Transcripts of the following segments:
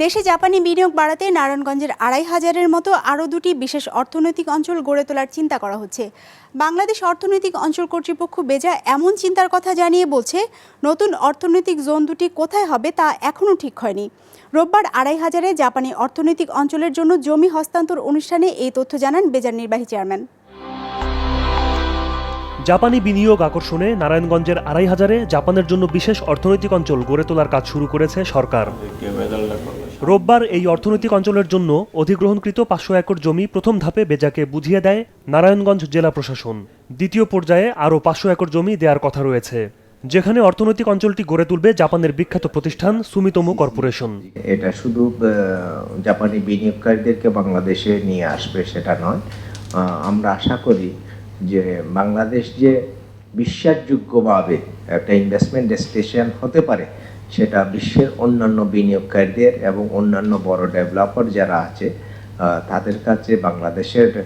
দেশে জাপানি বিনিয়োগ বাড়াতে নারায়ণগঞ্জের আড়াই হাজারের মতো আরও দুটি বিশেষ অর্থনৈতিক অঞ্চল গড়ে তোলার চিন্তা করা হচ্ছে। বাংলাদেশ অর্থনৈতিক অঞ্চল কর্তৃপক্ষ বেজা এমন চিন্তার কথা জানিয়ে বলছে, নতুন অর্থনৈতিক জোন দুটি কোথায় হবে তা এখনও ঠিক হয়নি। রোববার আড়াই হাজারে জাপানি অর্থনৈতিক অঞ্চলের জন্য জমি হস্তান্তর অনুষ্ঠানে এই তথ্য জানান বেজার নির্বাহী চেয়ারম্যান। জাপানি বিনিয়োগ আকর্ষণে নারায়ণগঞ্জের আড়াই হাজারে জাপানের জন্য বিশেষ অর্থনৈতিক অঞ্চল গড়ে তোলার কাজ শুরু করেছে সরকার। রোববার এই অর্থনৈতিক অঞ্চলের জন্য অধিগ্রহণকৃত পাঁচশো একর জমি প্রথম ধাপে বেজাকে বুঝিয়ে দেয় নারায়ণগঞ্জ জেলা প্রশাসন। দ্বিতীয় পর্যায়ে আরও পাঁচশো একর জমি দেওয়ার কথা রয়েছে, যেখানে অর্থনৈতিক অঞ্চলটি গড়ে তুলবে জাপানের বিখ্যাত প্রতিষ্ঠান সুমিতোমো কর্পোরেশন। এটা শুধু জাপানি বিনিয়োগকারীদেরকে বাংলাদেশে নিয়ে আসবে সেটা নয়। আমরা আশা করি যে বাংলাদেশ যে বিশ্বাসযোগ্যভাবে একটা ইনভেস্টমেন্ট ডেস্টিনেশন হতে পারে সেটা বিশ্বের অন্যান্য বিনিয়োগকারীদের এবং অন্যান্য বড় ডেভেলপার যারা আছে তাদের কাছে বাংলাদেশের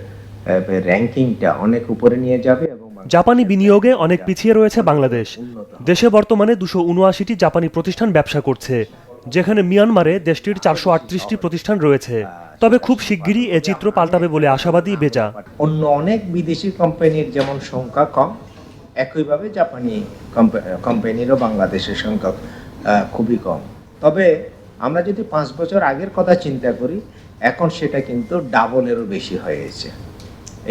র্যাঙ্কিংটা অনেক উপরে নিয়ে যাবে এবং জাপানি বিনিয়োগে অনেক পিছিয়ে রয়েছে বাংলাদেশ। দেশে বর্তমানে দুশো উনআশিটি জাপানি প্রতিষ্ঠান ব্যবসা করছে যেখানে মিয়ানমারে দেশটির চারশো আটত্রিশটি প্রতিষ্ঠান রয়েছে। তবে খুব শিগগিরই এ চিত্র পাল্টাবে বলে আশাবাদী বেজা। অন্য অনেক বিদেশি কোম্পানির যেমন সংখ্যা কম একইভাবে জাপানি কোম্পা- কোম্পানিরও বাংলাদেশের সংখ্যা খুবই কম। তবে আমরা যদি পাঁচ বছর আগের কথা চিন্তা করি, এখন সেটা কিন্তু ডাবলেরও বেশি হয়েছে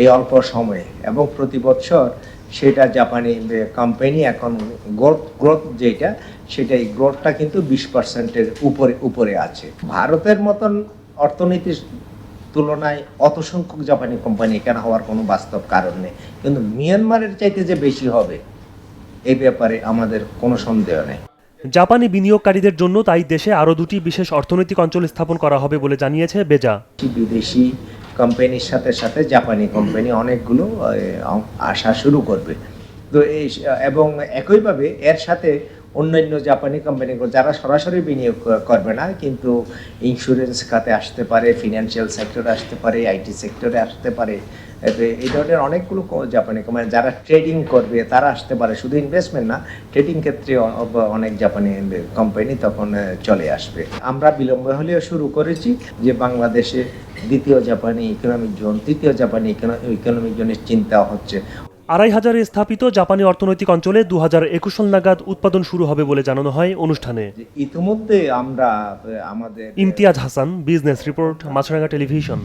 এই অল্প সময়ে। এবং প্রতি বছর সেটা জাপানি কোম্পানি এখন গ্রোথ গ্রোথ যেটা, সেটা এই গ্রোথটা কিন্তু বিশ পার্সেন্টের উপরে উপরে আছে। ভারতের মতন অর্থনীতির তুলনায় অত সংখ্যক জাপানি কোম্পানি এখানে হওয়ার কোনো বাস্তব কারণ নেই। কিন্তু মিয়ানমারের চাইতে যে বেশি হবে এই ব্যাপারে আমাদের কোনো সন্দেহ নেই। জাপানি বিনিয়োগকারীদের জন্য তাই দেশে আরও দুটি বিশেষ অর্থনৈতিক অঞ্চল স্থাপন করা হবে বলে জানিয়েছে বেজা। বিদেশি কোম্পানির সাথে সাথে জাপানি কোম্পানি অনেকগুলো আসা শুরু করবে। তো এই, এবং একইভাবে এর সাথে অন্যান্য জাপানি কোম্পানিগুলো যারা সরাসরি বিনিয়োগ করবে না, কিন্তু ইন্স্যুরেন্স খাতে আসতে পারে ফিনান্সিয়াল সেক্টরে আসতে পারে আইটি সেক্টরে আসতে পারে এই ধরনের অনেকগুলো জাপানি কোম্পানি যারা ট্রেডিং করবে তারা আসতে পারে। শুধু ইনভেস্টমেন্ট না ট্রেডিং ক্ষেত্রে অনেক জাপানি কোম্পানি তখন চলে আসবে। আমরা বিলম্ব হলেও শুরু করেছি যে বাংলাদেশে দ্বিতীয় জাপানি ইকোনমিক জোন তৃতীয় জাপানি ইকোনমিক জোনের চিন্তা হচ্ছে। আড়াই হাজারে স্থাপিত জাপানি অর্থনৈতিক অঞ্চলে দু হাজার একুশ সাল নাগাদ উৎপাদন শুরু হবে বলে জানানো হয় অনুষ্ঠানে। ইতিমধ্যে আমরা আমাদের Imtiaz Hasan business report Maasranga television.